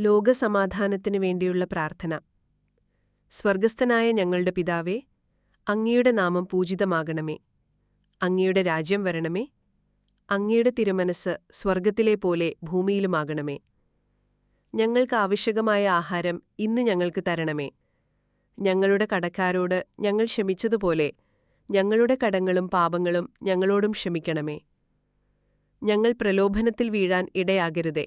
ലോകസമാധാനത്തിനു വേണ്ടിയുള്ള പ്രാർത്ഥന. സ്വർഗസ്ഥനായ ഞങ്ങളുടെ പിതാവേ അങ്ങയുടെ നാമം പൂജിതമാകണമേ. അങ്ങയുടെ രാജ്യം വരണമേ. അങ്ങയുടെ തിരുമനസ് സ്വർഗത്തിലെ പോലെ ഭൂമിയിലുമാകണമേ. ഞങ്ങൾക്ക് ആവശ്യകമായ ആഹാരം ഇന്ന് ഞങ്ങൾക്ക് തരണമേ. ഞങ്ങളുടെ കടക്കാരോട് ഞങ്ങൾ ക്ഷമിച്ചതുപോലെ ഞങ്ങളുടെ കടങ്ങളും പാപങ്ങളും ഞങ്ങളോടും ക്ഷമിക്കണമേ. ഞങ്ങൾ പ്രലോഭനത്തിൽ വീഴാൻ ഇടയാകരുതേ.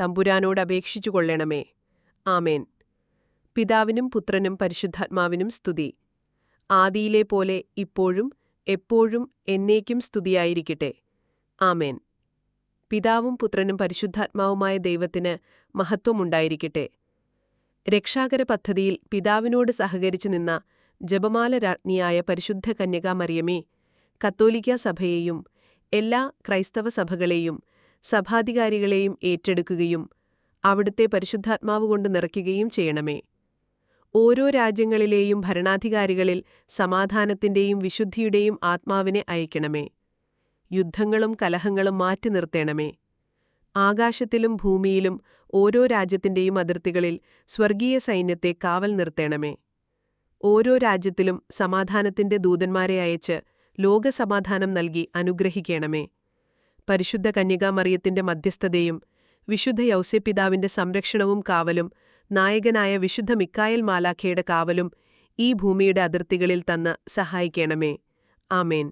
തമ്പുരാനോട് അപേക്ഷിച്ചു കൊള്ളണമേ. ആമേൻ. പിതാവിനും പുത്രനും പരിശുദ്ധാത്മാവിനും സ്തുതി. ആദിയിലെ പോലെ ഇപ്പോഴും എപ്പോഴും എന്നേക്കും സ്തുതിയായിരിക്കട്ടെ. ആമേൻ. പിതാവും പുത്രനും പരിശുദ്ധാത്മാവുമായ ദൈവത്തിന് മഹത്വമുണ്ടായിരിക്കട്ടെ. രക്ഷാകര പദ്ധതിയിൽ പിതാവിനോട് സഹകരിച്ചു നിന്ന ജപമാല രാജ്ഞിയായ പരിശുദ്ധ കന്യകാമറിയമേ കത്തോലിക്ക സഭയെയും എല്ലാ ക്രൈസ്തവ സഭകളെയും സഭാധികാരികളെയും ഏറ്റെടുക്കുകയും അവിടുത്തെ പരിശുദ്ധാത്മാവ് കൊണ്ട് നിറയ്ക്കുകയും ചെയ്യണമേ. ഓരോ രാജ്യങ്ങളിലെയും ഭരണാധികാരികളിൽ സമാധാനത്തിന്റെയും വിശുദ്ധിയുടെയും ആത്മാവിനെ അയക്കണമേ. യുദ്ധങ്ങളും കലഹങ്ങളും മാറ്റി നിർത്തേണമേ. ആകാശത്തിലും ഭൂമിയിലും ഓരോ രാജ്യത്തിന്റെയും അതിർത്തികളിൽ സ്വർഗീയ സൈന്യത്തെ കാവൽ നിർത്തേണമേ. ഓരോ രാജ്യത്തിലും സമാധാനത്തിന്റെ ദൂതന്മാരെ അയച്ച് ലോകസമാധാനം നൽകി അനുഗ്രഹിക്കണമേ. പരിശുദ്ധ കന്യകാമറിയത്തിന്റെ മധ്യസ്ഥതയും വിശുദ്ധ യൗസ്യപിതാവിന്റെ സംരക്ഷണവും കാവലും നായകനായ വിശുദ്ധ മിക്കായൽ മാലാഖയുടെ കാവലും ഈ ഭൂമിയുടെ അതിർത്തികളിൽ തന്ന് സഹായിക്കണമേ. ആമേൻ.